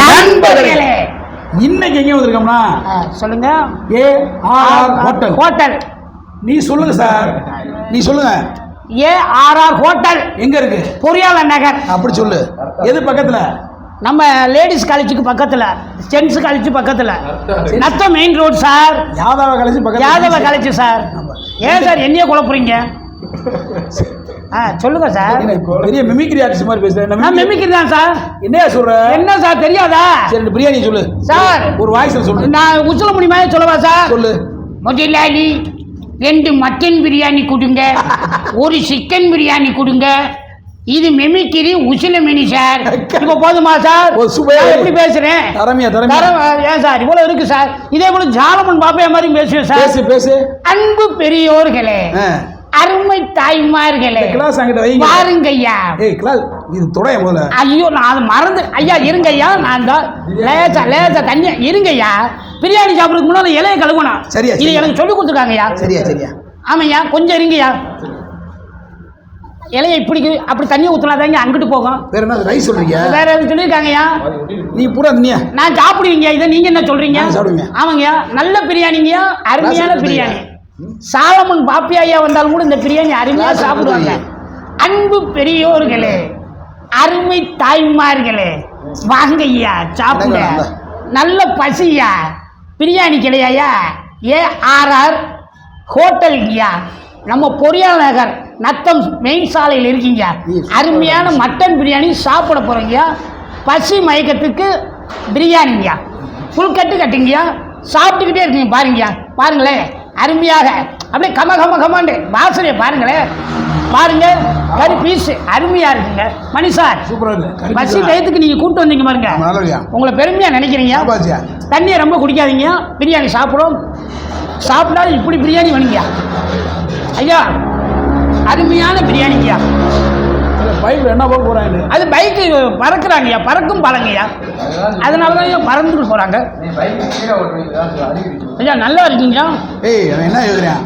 நண்பர்களே. இன்னைக்கு எங்க வந்திருக்கோம்னா? சொல்லுங்க. A R hotel. ஹோட்டல். நீ சொல்லுங்க சார். நீ சொல்லுங்க. A R R hotel. எங்க இருக்கு? பொறியாளர் நகர். அப்படி சொல்லு. எது பக்கத்துல? நம்ம லேடிஸ் காலேஜுக்கு பக்கத்துல ஜென்ஸ் காலேஜ் பக்கத்துல. நத்த main road sir. Yadava college பக்கத்துல. Yadava college sir. ஏன் சார் என்னைய குழப்புறீங்க ஆ சொல்லுங்க சார் என்ன, பெரிய மிமிக்ரி ஆர்டிஸ்ட் மாதிரி பேசுறேன் நான் என்ன மெமிக்ரி தான் சார் என்னையா சொல்ற? என்ன சார் தெரியாதா? சரி பிரியாணி சொல்லு. சார் ஒரு வாய்ஸ்ல சொல்லு. நான் உச்சல முடியுமா சொல்லவா சார் சொல்லு. முதலாளி ரெண்டு மட்டன் பிரியாணி கொடுங்க. ஒரு சிக்கன் பிரியாணி கொடுங்க. இது மெமிக்கிரி உசில மெனி சார் இப்போ போதுமா சார் சுவையா எப்படி பேசுறேன்? தரமியா தரமியா. தரம் ஏன் சார் இவ்வளவு இருக்கு சார் இதே போல ஜாலமன் பாப்பையா மாதிரி பேசுவேன் சார் பேசு பேசு. அன்பு பெரியோர்களே. அருமை தாய்மார்களே கிளாஸ் அங்கிட்ட வைங்க. பாருங்க ஐயா ஏய் கிளாஸ் இது துடைய முதல்ல? ஐயோ நான் அதை மறந்து ஐயா இருங்க ஐயா நான் தான் லேசா லேசா தண்ணி இருங்க ஐயா பிரியாணி சாப்பிட்றதுக்கு முன்னாடி இலையை கழுவணும் சரியா, இது. எனக்கு சொல்லி கொடுத்துருக்காங்க ஐயா சரியா சரியா. ஆமாய்யா கொஞ்சம் இருங்கய்யா. இலையை இப்படி அப்படி தண்ணி ஊற்றலாதாங்க அங்கிட்டு போகும். வேற என்ன ரைஸ் சொல்றீங்க? வேற எதுவும் சொல்லியிருக்காங்கய்யா. நீ பூரா நீயா நான் சாப்பிடுவீங்க இதை நீங்க என்ன சொல்றீங்க? நான் சாப்பிடுவேங்க. ஆமாங்கய்யா நல்ல பிரியாணிங்கய்யா அருமையான பிரியாணி. சாலமன் பாப்பி ஐயா வந்தாலும் கூட இந்த பிரியாணி அருமையா நான் சாப்பிடுவாங்க. அன்பு பெரியோர்களே அருமை தாய்மார்களே வாங்க ஐயா சாப்பிட வாங்க. நல்ல பசியா? பிரியாணி கிடையாயா? ஏ ஆர் ஆர் ஹோட்டல் ஐயா நம்ம பொறியாளர் நகர் நத்தம் மெயின் சாலையில் இருக்கீங்க. அருமையான மட்டன் பிரியாணி சாப்பிட போகிறீங்க பசி மயக்கத்துக்கு பிரியாணிங்கய்யா. ஃபுல் கட்டு கட்டுங்கய்யா. சாப்பிட்டுக்கிட்டே இருக்கீங்க பாருங்கய்யா. பாருங்களேன். அருமையாக. அப்படியே கம கம கமாண்டு வாசனையை பாருங்களேன் பாருங்க கறி பீஸ் அருமையா இருக்குங்க. மணி சார் பசி டயத்துக்கு நீங்க கூட்டு வந்தீங்க பாருங்க. உங்களை பெருமையா நினைக்கிறீங்க. தண்ணியை ரொம்ப குடிக்காதீங்க. பிரியாணி சாப்பிடும் சாப்பிட்டாலும் இப்படி பிரியாணி வேணுங்கய்யா. ஐயா அருமையான பிரியாணிங்கய்யா. பைப்ல என்ன போக போறாங்க? அது பைக்கு பறக்குறாங்கய்யா பறக்கும் பழங்கய்யா. அதனால தான் ஐயா பறந்துட்டு போகிறாங்க ஐயா நல்லா இருக்கீங்க ஏய் அவன் என்ன எழுதுறான்?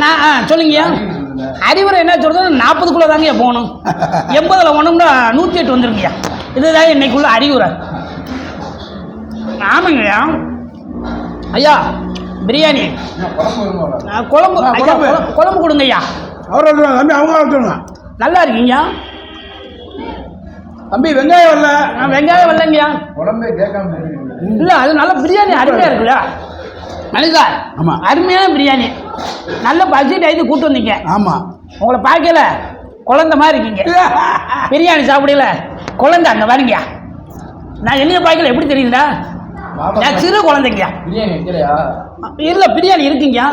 நான் ஆ சொல்லுங்கய்யா. அறிவுரை என்ன சொல்றது நாற்பதுக்குள்ளே தாங்கய்யா போகணும். எண்பதில் போனோம்னா நூற்றி எட்டு வந்துருங்கய்யா. இதுதான் இன்னைக்குள்ள அறிவுரை. ஆமாங்கய்யா. ஐயா பிரியாணி. குழம்பு குழம்பு. குழம்பு- அவர் தம்பி அவங்க சொல்லுங்க நல்லா இருக்கீங்க தம்பி வெங்காயம் வரல. நான் வெங்காயம் வரலங்கய்யா. உடம்பே கேட்காம இல்லை அது நல்ல பிரியாணி அருமையாக இருக்குல்ல? மனிதா ஆமா. அருமையான பிரியாணி. நல்ல பசி டைத்து கூட்டு வந்தீங்க. ஆமா. உங்களை பார்க்கல. குழந்த மாதிரி இருக்கீங்க. பிரியாணி சாப்பிடல. குழந்தை அங்கே வரீங்க நான் என்னைய பார்க்கல எப்படி தெரியுதுடா? நான் சிறு குழந்தைங்கய்யா பிரியாணி வைக்கலையா? இல்லை பிரியாணி இருக்குங்கய்யா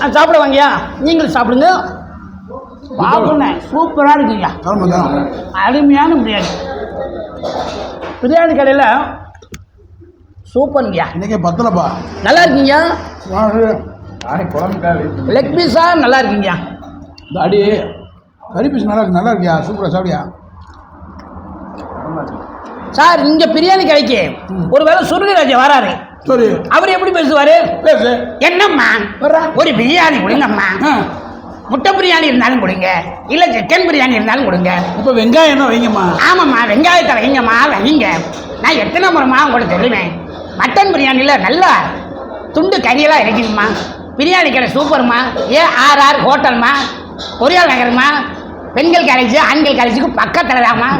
ஆ சாப்பிட வாங்கய்யா நீங்களும் சாப்பிடுங்க. சாப்பிடுங்க சூப்பராக இருக்குங்கய்யா. அருமையான பிரியாணி. பிரியாணி கடையில் சூப்பருங்கய்யா இன்னைக்கே பத்தலப்பா. நல்லா இருக்கீங்க நானே குழம்புக்காக wait பண்ணேன். லெக் பீஸாக நல்லா இருக்கீங்கய்யா அடி கறி பீஸ் நல்லா இருக்கு நல்லா இருக்கியா? சூப்பரா சாப்பிடியா? சார் இங்கே பிரியாணி கடைக்கு ஒருவேளை சுருளிராஜா வராரு. சரி. அவர் எப்படி பேசுவார்? பேசு. என்னம்மா? ஒரு பிரியாணி கொடுங்கம்மா. முட்டை பிரியாணி இருந்தாலும் கொடுங்க. இல்லை சிக்கன் பிரியாணி இருந்தாலும் கொடுங்க. இப்ப வெங்காயம் வைங்கம்மா. ஆமாம்மா வெங்காயத்தை வைங்கம்மா வைங்க. நான் எத்தனை முறைமா உங்களுக்கு சொல்லுவேன். மட்டன் பிரியாணியில் நல்லா துண்டு கறியெல்லாம் இருக்குதும்மா. பிரியாணி கடை சூப்பர்மா. ஏ ஆர் ஆர் ஹோட்டல்மா. பொரியால் நகருமா. பெண்கள் காலேஜ் ஆண்கள் காலேஜுக்கு பக்கத்தில் தாம்மா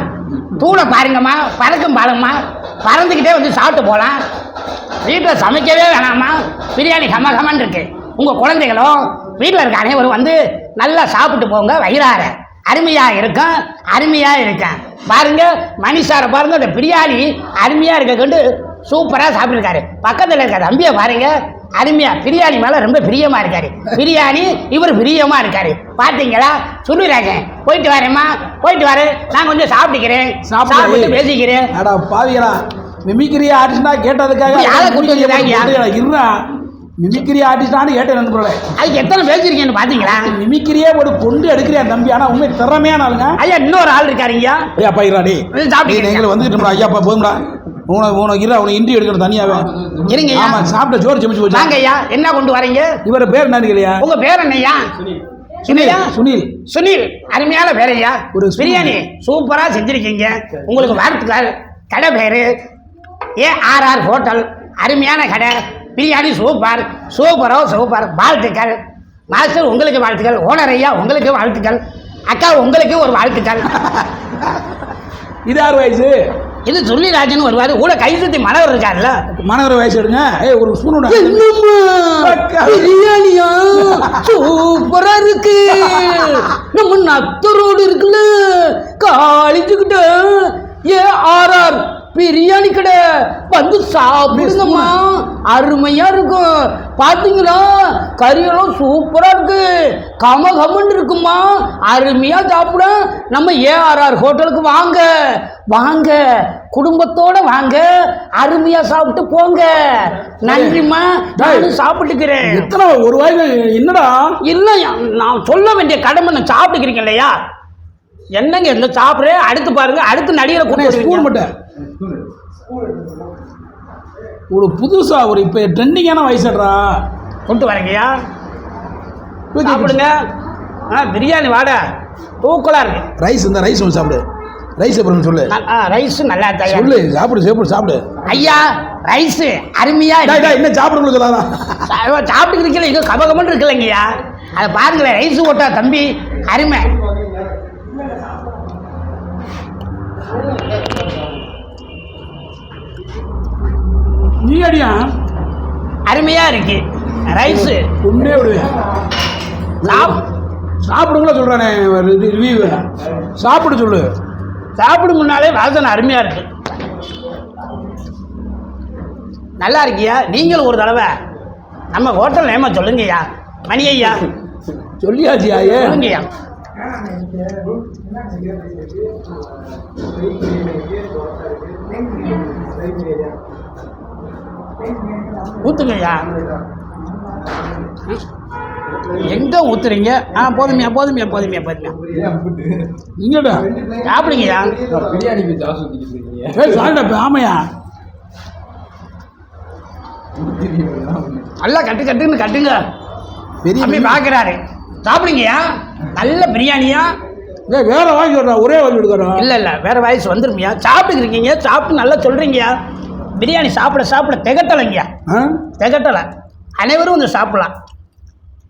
தூளை பாருங்கம்மா பறக்கும் பாருங்கம்மா பறந்துக்கிட்டே வந்து சாப்பிட்டு போகலாம் வீட்டில் சமைக்கவே வேணாம்மா. பிரியாணி கம கமன் இருக்கு. உங்கள் குழந்தைகளும் வீட்டில் இருக்க அனைவரும் வந்து நல்லா சாப்பிட்டு போங்க வயிறார. அருமையாக இருக்கும் அருமையாக இருக்கேன் பாருங்க மணிஷாரை பாருங்க அந்த பிரியாணி அருமையாக இருக்க கொண்டு சூப்பராக சாப்பிட்டுருக்காரு. பக்கத்தில் இருக்க தம்பியை பாருங்க. அருமையா பிரியாணி மேலே ரொம்ப பிரியமாக இருக்காரு. பிரியாணி இவர் பிரியமாக இருக்காரு. பார்த்தீங்களா சொல்லிடுறாங்க போயிட்டு வரேம்மா. போயிட்டு வரேன் நான் கொஞ்சம் சாப்பிட்டுக்கிறேன். சாப்பிட்டு பேசிக்கிறேன். அடா பாவிகளா. மிமிக்ரி ஆர்டிஸ்டா கேட்டதுக்காக யாரை கூட்டி வந்திருக்காங்க? இருறா மிமிக்ரி ஆர்டிஸ்டான்னு கேட்டேன் நண்பர்களே அதுக்கு எத்தனை பேசிருக்கீங்கன்னு பார்த்தீங்களா மிமிக்ரியே ஒரு கொண்டு எடுக்கிறியா தம்பி? ஆனா உண்மை திறமையான ஆளுங்க. ஐயா இன்னொரு ஆள் இருக்காருங்க ஏய் அப்பா இருடா சாப்பிட்டு டேய், எங்களை வந்துட்டோம்டா ஐயா அப்பா போதும்டா. உனக்கு உனக்கு இரு அவனை இன்ட்ரி எடுக்கணும் தனியாவே. இருங்கய்யா ஆமா சாப்பிட்ட சோறு செமிச்சு போச்சு. ஐயா என்ன கொண்டு வரீங்க? இவர பேர் என்னன்னு இல்லையா உங்க பேர் என்னய்யா சுனில்? சுனில்? சுனில் அருமையான பேரையா ஒரு. பிரியாணி சூப்பரா செஞ்சிருக்கீங்க. உங்களுக்கு வாழ்த்துக்கள் கடை பேரு ஏ ஆர் ஆர் ஹோட்டல் அருமையான கடை. பிரியாணி சூப்பர் சூப்பரோ சூப்பர். வாழ்த்துக்கள். மாஸ்டர் உங்களுக்கு வாழ்த்துக்கள். ஓனர் ஐயா உங்களுக்கு வாழ்த்துக்கள். அக்கா உங்களுக்கு ஒரு வாழ்த்துக்கள். இது ஆறு வயசு? இது சுள்ளிராஜன் வருவாரு. கூட கை சுத்தி மனவர் இருக்காருல்ல? மாணவர் வயசு எடுங்க. ஏய் ஒரு ஸ்பூன் பிரியாணியா? சூப்பரா இருக்கு. நம்ம நத்தரோடு இருக்குல்ல. காலேஜுக்கிட்ட ஏ ஆர் ஆர் பிரியாணி கடை. வந்து சாப்பிடுங்கம்மா. அருமையா இருக்கும். பாத்தீங்களா? கறியெல்லாம் சூப்பரா இருக்கு. கம கமன்னு இருக்குமா அருமையா சாப்பிட நம்ம ஏஆர்ஆர் ஹோட்டலுக்கு வாங்க. வாங்க. குடும்பத்தோட வாங்க. அருமையா சாப்பிட்டு போங்க. நன்றிம்மா. நானும் சாப்பிட்டுக்கிறேன். எத்தனை ஒரு வாய்க்கு என்னடா? இல்லையா நான் சொல்ல வேண்டிய கடமை நான் சாப்பிட்டுக்கிறீங்க இல்லையா? என்னங்க இந்த சாப்பிட்றேன் அடுத்து பாருங்க. அடுத்து நடிகரை ஸ்பூன் கூப்பிட்டு மட்டும். ஒரு புதுசா ஒரு இப்போ ட்ரெண்டிங்கான வயசுடா. கொண்டு வரீங்கய்யா. சாப்பிடுங்க. ஆ பிரியாணி வாட. தூக்கலா இருக்கு. ரைஸ் இந்த ரைஸ் ஒன்று சாப்பிடு. ரைஸ் அப்புறம் சொல்லு? ரைஸ் நல்லா தயார். சொல்லு சாப்பிடு சாப்பிடு சாப்பிடு. ஐயா ரைஸ் அருமையா என்ன சாப்பிட சொல்லாதா சா- சாப்பிட்டுக்கிறீங்களா இங்க கபகமன்னு இருக்குல்லங்கய்யா அதை பாருங்களேன் ரைஸ் ஓட்டா தம்பி அருமை. நீ அடியா அருமையா இருக்கு. ரைஸ். உண்டே விடுவேன் சாப் சாப்பிடுங்களா சொல்றானே ரிவ்யூ சாப்பிட சொல்லு. சாப்பிடும் முன்னாலே வாசனை அருமையா இருக்கு. நல்லா இருக்கியா? நீங்களும் ஒரு தடவை நம்ம ஹோட்டல் நேம சொல்லுங்கய்யா? மணி ஐயா சொல்லியாச்சியா சொல்லுங்கய்யா. ஊத்துங்கய்யா. எங்க ஊத்துறீங்க? ஆ போதுமையா போதுமையா போதுமையா போதுமையா. இங்கடா சாப்பிடுங்கய்யா. பிரியாணிக்கு ஜாஸ் ஊற்றிக்கிட்டு ஆமையா. நல்லா கட்டு கட்டுன்னு கட்டுங்க. பெரிய பார்க்குறாரு சாப்பிடுங்கய்யா. நல்ல பிரியாணியா? ஏய் வேற வாங்கி சொல்றா ஒரே வாங்கி கொடுக்குறோம் இல்லை இல்லை வேற வயசு வந்துருமியா. சாப்பிட்டுருக்கீங்க சாப்பிட்டு நல்லா சொல்கிறீங்கயா பிரியாணி சாப்பிட சாப்பிட திகட்டலைங்கய்யா. திகட்டலை. அனைவரும் வந்து சாப்பிடலாம்.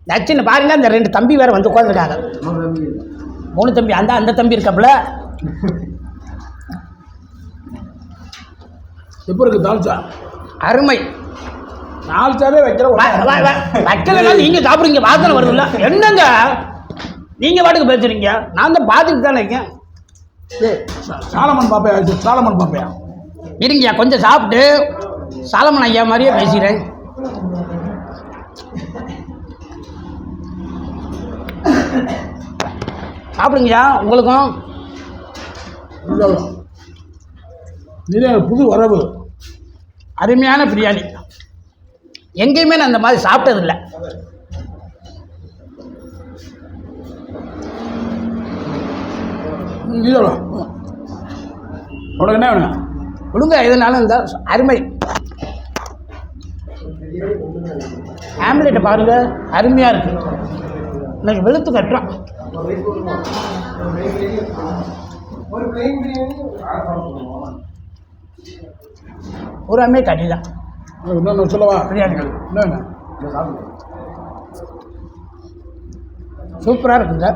நச்சுன்னு பாருங்க அந்த ரெண்டு தம்பி வேற வந்து உட்காந்துருக்காங்க மூணு தம்பி அந்த அந்த தம்பி இருக்காப்புல. எப்போ இருக்கு தால்ச்சா அருமை. தால்ச்சாவே வைக்கிற வ- வ- வ- வைக்கலைன்னா நீங்கள் சாப்பிடுங்க வாசனை வருதுல்ல. என்னங்க? நீங்கள் பாட்டுக்கு பேசுறீங்க. நான் தான் பார்த்துட்டு தானே இருக்கேன். சாலமன் பாப்பையா? சாலமன் பாப்பையா? இருங்கய்யா கொஞ்சம் சாப்பிட்டு சாலமன் ஐயா மாதிரியே பேசுகிறேன் சாப்பிடுங்கய்யா உங்களுக்கும். நிறைய புது வரவு. அருமையான பிரியாணி. எங்கேயுமே நான் இந்த மாதிரி சாப்பிட்டதில்லை. இதோட உனக்கு என்ன வேணும்? கொடுங்க எதுனாலும் இந்த அருமை. ஆம்லேட்டை பாருங்க அருமையாக இருக்கு. இன்னைக்கு வெளுத்து கட்டுறோம் பூராமே கறி தான் இன்னொன்று சொல்லவா? பிரியாணிகள். வேணும் சூப்பராக இருக்குங்க.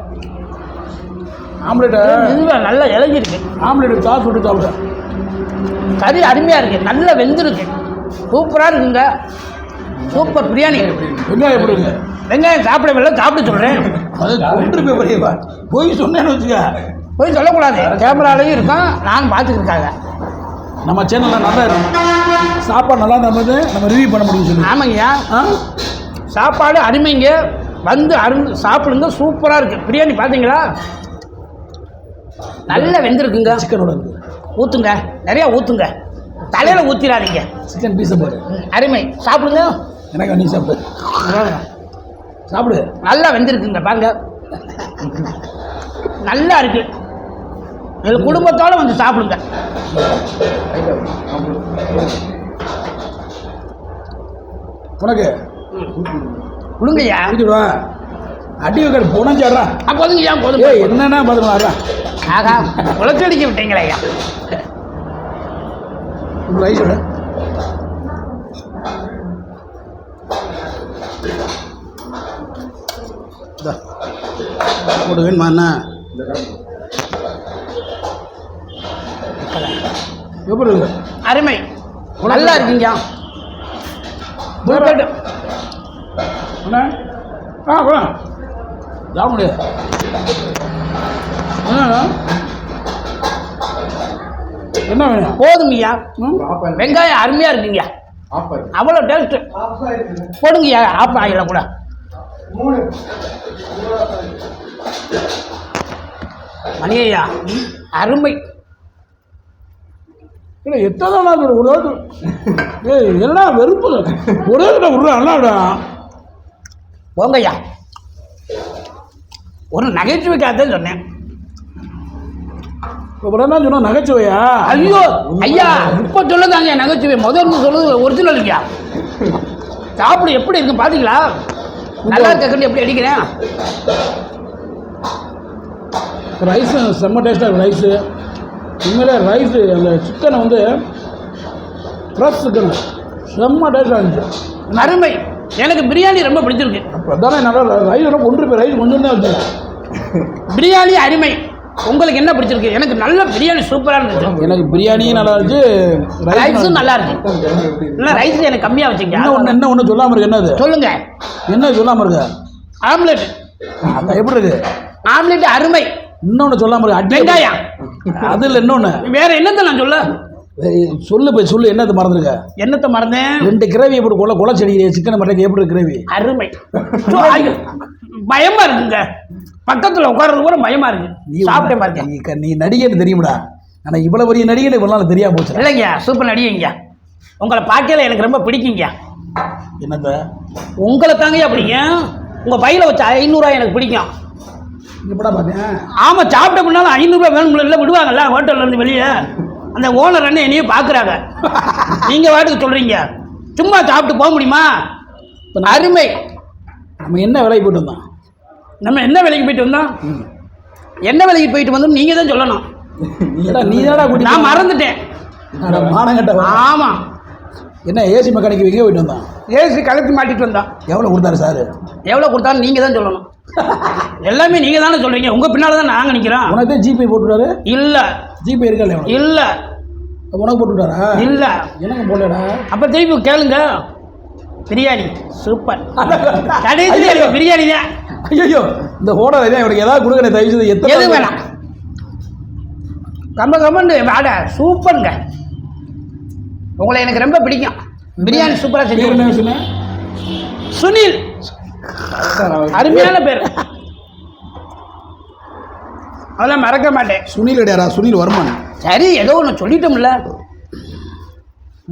ஆம்லேட்டை. இதுவே நல்லா இலகிருக்கு ஆம்லேட் சாஸ் விட்டு சாப்பிடு. கறி அருமையாக இருக்குது நல்லா வெந்திருக்கு. சூப்பராக இருக்குங்க. சூப்பர் பிரியாணி. வெங்காயம் எப்படி இருக்கு? வெங்காயம் சாப்பிடவில்லை சாப்பிட சொல்கிறேன் அது கொண்டு போய் பெரியவா போய் சொன்னேன்னு வச்சுக்க. போய் சொல்லக்கூடாது. கேமராலையும் இருக்கும் நான் பார்த்துக்கிருக்காங்க. நம்ம சேனலில் நல்லா இருக்கும் சாப்பாடு நல்லா இருந்தது நம்ம ரிவ்யூ பண்ண முடியும் சொல்லி. ஆமாங்கய்யா. சாப்பாடு அருமைங்க. வந்து அருந்து சாப்பிடுங்க சூப்பராக இருக்குது பிரியாணி பார்த்தீங்களா? நல்லா வெந்திருக்குங்க. சிக்கனோட ஊற்றுங்க நிறையா ஊற்றுங்க தலையில் ஊற்றிடாதீங்க சிக்கன் பீஸை பாரு அருமை. சாப்பிடுங்க. எனக்கு நீ சாப்பிடு. சாப்பிடு. நல்லா வெந்திருக்குங்க பாருங்க. நல்லா இருக்கு. எங்கள் குடும்பத்தோடு வந்து சாப்பிடுங்க. உனக்கு? கொடுங்கய்யா. குடிச்சுடுவா அடி வைக்கிற புனஞ்சாடுறா போதுங்க ஐயா போதும் என்னன்னா பார்த்துக்கலாம் ஆகா உலக்கடிக்க விட்டீங்களே ஐயா ரைஸ் விட போட்டு வேணுமா என்ன எப்படி? இருக்கு அருமை. நல்லா இருக்குங்க. புல்கட்டு அண்ணா. ஆ கூட சாப்பிட முடியாது? என்ன வேணும்? ம்? வெங்காயம் அருமையா இருக்குங்க. ஆஃபர். அவ்வளோ டேஸ்ட் போடுங்க ஐயா ஆப் ஆகில கூட மணி. ஐயா அருமை. இல்லை எத்தனை நாள்? ஒரு நாள் ஏய் என்னடா வெறுப்பு ஒரே தடவை விட்றா நல்லாடா போங்க ஐயா ஒரு நகைச்சுவைக்காக சொன்னேன். என்ன சொன்னா நகைச்சுவையா? ஐயோ ஐயா இப்ப சொல்லுதாங்க நகைச்சுவை. முதல்ல சொல்லுது ஒரிஜினல் ஐயா சாப்பிடு எப்படி இருக்கு பாத்தீங்களா? நல்லா இருக்கட்டு எப்படி அடிக்கிறேன்? ரைஸு செம்ம டேஸ்ட்டாக இருக்கும் ரைஸு உண்மையிலே ரைஸு அந்த சிக்கனை வந்து ஃப்ரெஷ் சிக்கன் செம்ம டேஸ்ட்டாக இருந்துச்சு. அருமை. எனக்கு பிரியாணி ரொம்ப பிடிச்சிருக்கு. அப்போ தானே நல்லா ரைஸ் கொண்டு போய் ரைஸ் கொஞ்சம் தான் பிரியாணி அருமை. உங்களுக்கு என்ன பிடிச்சிருக்கு? எனக்கு நல்ல பிரியாணி சூப்பரா இருந்துச்சு. எனக்கு பிரியாணியும் நல்லா இருந்துச்சு ரைஸும் நல்லா இருக்கு இல்ல ரைஸ் எனக்கு கம்மியா வச்சுங்க என்ன ஒன்று என்ன ஒன்று சொல்லாமல் இருக்கு என்னது? சொல்லுங்க. என்ன சொல்லாமல் இருக்கு? ஆம்லெட். அது எப்படி இருக்கு? ஆம்லெட் அருமை. இன்னொன்று சொல்லாமல் இருக்கு வெங்காயம். அதில் இன்னொன்னு. வேற என்னத்த நான் சொல்ல? சொல்லு போய் சொல்லு என்னது மறந்துருக்க? என்னத்த மறந்தேன்? ரெண்டு கிரேவி எப்படி கொலை கொலை செடி சிக்கன் மட்டன் எப்படி கிரேவி? அருமை. பயமா இருக்குங்க. பக்கத்துல உட்கார்றது கூட பயமா இருக்கு. நீ சாப்பிட்டே பாருங்க. நீ நீ நடிகன்னு தெரியுமாடா. ஆனால் இவ்வளோ பெரிய நடிகை இவ்வளோ தெரியாம போச்சு. இல்லைங்க சூப்பர் நடிகைங்க. உங்களை பார்க்கல எனக்கு ரொம்ப பிடிக்குங்க. என்னத்த? உங்களை தாங்க பிடிங்க உங்க பையில வச்ச ஐநூறுரூவா எனக்கு பிடிக்கும். இப்படா பார்த்தேன் ஆமா சாப்பிட்ட பின்னாலும் ஐநூறுரூவா வேணும்ல இல்லை விடுவாங்கல்ல ஹோட்டல்ல இருந்து வெளியே. அந்த ஓனர் அண்ணன் என்னையே பார்க்குறாங்க. நீங்க வாட்டுக்கு சொல்றீங்க. சும்மா சாப்பிட்டு போக முடியுமா? அருமை. நம்ம என்ன வேலைக்கு போயிட்டு வந்தோம்? நம்ம என்ன வேலைக்கு போயிட்டு வந்தோம்? என்ன வேலைக்கு போயிட்டு வந்தோம் நீங்க தான் சொல்லணும். நீ தானடா கூட்டி நான் மறந்துட்டேன். மானங்கட்ட ஆமா. என்ன ஏசி மெக்கானிக் எங்கே போயிட்டு வந்தோம்? ஏசி கலத்தி மாட்டிட்டு வந்தான் எவ்வளோ கொடுத்தாரு சார்? எவ்வளோ கொடுத்தாலும் நீங்க தான் சொல்லணும். எல்லாமே நீங்க தானே சொல்றீங்க. உங்க பின்னால தான் நாங்க நிக்கிறோம் உனக்கு ஜிபே போட்டுவிட்டாரு இல்ல. ஜிபே இருக்கல உனக்கு இல்ல உனக்கு போட்டுவிட்டாரா இல்ல. எனக்கு போடலடா? அப்ப திருப்பி கேளுங்க. பிரியாணி. சூப்பர். கடைசியில் எனக்கு பிரியாணி தான். ஐயோ இந்த ஹோட்டல் தான் இவனுக்கு ஏதாவது கொடுக்கணும் தயவு செய்து எத்தனை எது வேணாம். கம்ப கம்மண்டு வாட சூப்பருங்க. உங்களை எனக்கு ரொம்ப பிடிக்கும். பிரியாணி சூப்பரா பேர் என்ன செஞ்சு சுனில். அருமையான பேர். அதெல்லாம் மறக்க மாட்டேன். சுனில் கிடையாரா சுனில் வர்மன். சரி ஏதோ ஒன்று சொல்லிட்டோம்ல.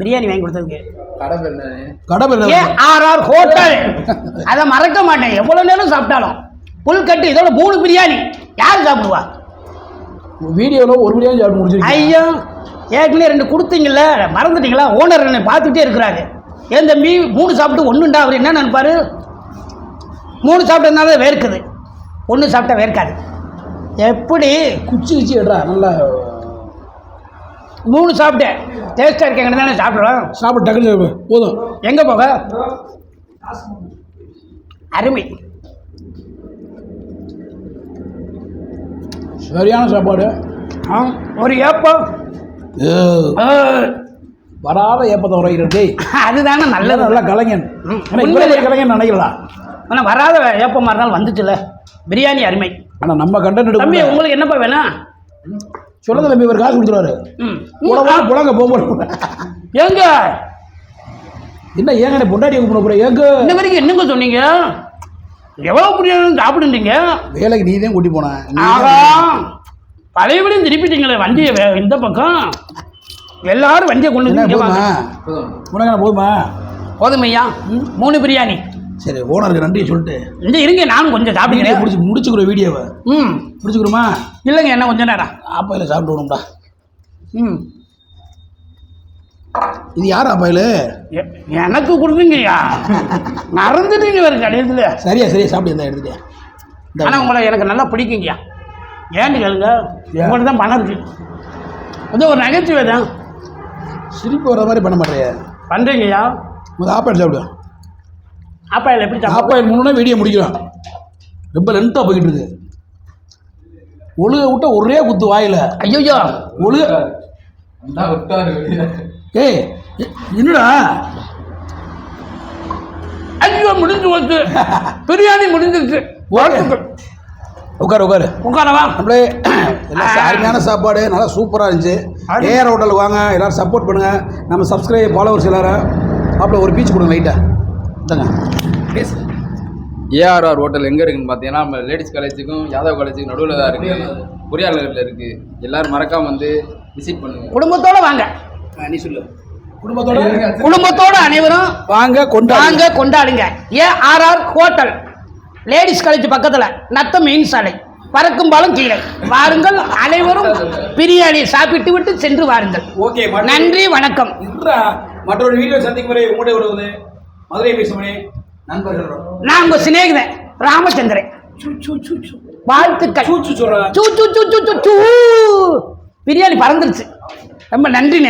பிரியாணி வாங்கி கொடுத்ததுக்கு. கடை பேர் என்னது கடை பேர் ஏ ஆர் ஆர் ஹோட்டல். அதை மறக்க மாட்டேன். எவ்வளோ நேரம் சாப்பிட்டாலும். புல்கட்டு இதோட மூணு பிரியாணி. யார் சாப்பிடுவா? வீடியோவில் ஒரு பிரியாணி சாப்பிட்டு முடிச்சிருக்கேன் ஐயோ ஏற்கனவே ரெண்டு கொடுத்தீங்கல்ல. மறந்துட்டீங்களா? ஓனர் என்னை பார்த்துட்டே இருக்கிறாரு. ஏன் தம்பி மூணு சாப்பிட்டு ஒன்றுண்டா அவர் என்ன நினைப்பாரு? மூணு சாப்பிட்டதுனால வேர்க்குது. ஒன்று சாப்பிட்டா வேர்க்காது. எப்படி? குச்சி குச்சி எடுறா நல்லா. மூணு சாப்பிட்டேன். டேஸ்ட்டாக இருக்கேங்கன்னு தானே சாப்பிட்றோம். சாப்பிட்டு டக்குனு. போதும். எங்கே போக? அருமை. சரியான சாப்பாடு. ஆ, ஒரு ஏப்பம். வராத ஏப்பத்தை உரைக்கிறது டேய் அதுதானே நல்ல நல்லது. நல்லா கலைஞன். கலைஞன் நினைக்கலாம் ஆனால் வராத ஏப்பமாக இருந்தாலும் வந்துச்சுல. பிரியாணி அருமை. ஆனால் நம்ம கண்டென்ட் தம்பி உங்களுக்கு என்னப்பா வேணும்? சொல்லுங்க தம்பி இவர் காசு கொடுத்துருவாரு. புலங்க போகும்போது. ஏங்க? என்ன ஏங்க பொண்டாட்டி கூப்பிட போற? ஏங்க? இன்ன வரைக்கும் என்னங்க சொன்னீங்க? எவ்வளோ பிரியாணி சாப்பிடுன்றீங்க வேலைக்கு நீ தான் கூட்டி போன. ஆகா பழையபடியும் திருப்பிட்டீங்களே வண்டியை வே- இந்த பக்கம். எல்லாரும் வண்டியை கொண்டு போதுமா? போதுமையா மூணு பிரியாணி. சரி ஓனருக்கு நன்றி சொல்லிட்டு. இந்த இருங்க நானும் கொஞ்சம் சாப்பிடுறேன் முடிச்சு முடிச்சுக்கிற வீடியோவை? ம். முடிச்சுக்கிறோமா? இல்லைங்க என்ன கொஞ்ச நேரம். ஆப்பாயில் சாப்பிட்டு விடும்டா ம். இது யார் ஆப்பாயில்? எனக்கு கொடுத்தீங்கய்யா. மறந்துட்டீங்க வேறு கடையத்தில் சரியா சரியா சாப்பிட்டு இருந்தா எடுத்துட்டேன் ஆனால் உங்களை எனக்கு நல்லா பிடிக்குங்கய்யா. ஏன்னு கேளுங்க ஏன்? உங்கள்ட்ட தான் பணம் இருக்கு. அது ஒரு நகைச்சுவை தான் சிரிப்பு வர மாதிரி பண்ண மாட்டேறிய. பண்ணுறீங்கய்யா முதல் ஆப்பாயில் சாப்பிடு. ஆப்பாயில் எப்படி ஆப்பாயில் முன்னே வீடியோ முடிக்கிறோம் ரொம்ப லென்த்தாக போய்கிட்டு இருக்கு ஒழுக விட்ட ஒரே குத்து வாயில். ஐயோ ஒழுக ஏய் என்னடா? ஐயோ முடிஞ்சு போச்சு. பிரியாணி முடிஞ்சிருச்சு. உட்காரு உட்காரு. உட்காரவா? நம்மளே எல்லாம் அருமையான சாப்பாடு நல்லா சூப்பராக இருந்துச்சு. ஏஆர் ஹோட்டல் வாங்க எல்லாரும் சப்போர்ட் பண்ணுங்கள் நம்ம சப்ஸ்கிரைப் ஃபாலோவர்ஸ் எல்லாரும் மாப்பிள்ள ஒரு பீச் கொடுங்க லைட்டாக ஏஆர்ஆர் ஹோட்டல் எங்கே இருக்குன்னு பார்த்தீங்கன்னா நம்ம லேடிஸ் காலேஜுக்கும் யாதவ் காலேஜுக்கும் நடுவில் தான் இருக்குது பொறியாளர்களில் இருக்குது எல்லாரும் மறக்காம வந்து விசிட் பண்ணுங்க. குடும்பத்தோட வாங்க. நீ சொல்லு. குடும்பத்தோட? குடும்பத்தோட அனைவரும் வாங்க கொண்டாங்க வாங்க கொண்டாடுங்க. ஏஆர்ஆர் ஹோட்டல் லேடிஸ் காலேஜ் பக்கத்தில் நத்த மீன் சாலை. பறக்கும் பாலம் கீழே. வாருங்கள் அனைவரும் பிரியாணி சாப்பிட்டு விட்டு சென்று வாருங்கள். ஓகே நன்றி வணக்கம். மற்றொரு வீடியோ சந்திக்கும் வரை உங்களுடைய மதுரை பேசுமணி நண்பர்கள் நான் உங்க சிநேகிதன் ராமச்சந்திரன். வாழ்த்துக்கள். சூச்சு சொல்கிறேன் சூ சூ சூ சூ சூ சூ. பிரியாணி பறந்துருச்சு. ரொம்ப நன்றி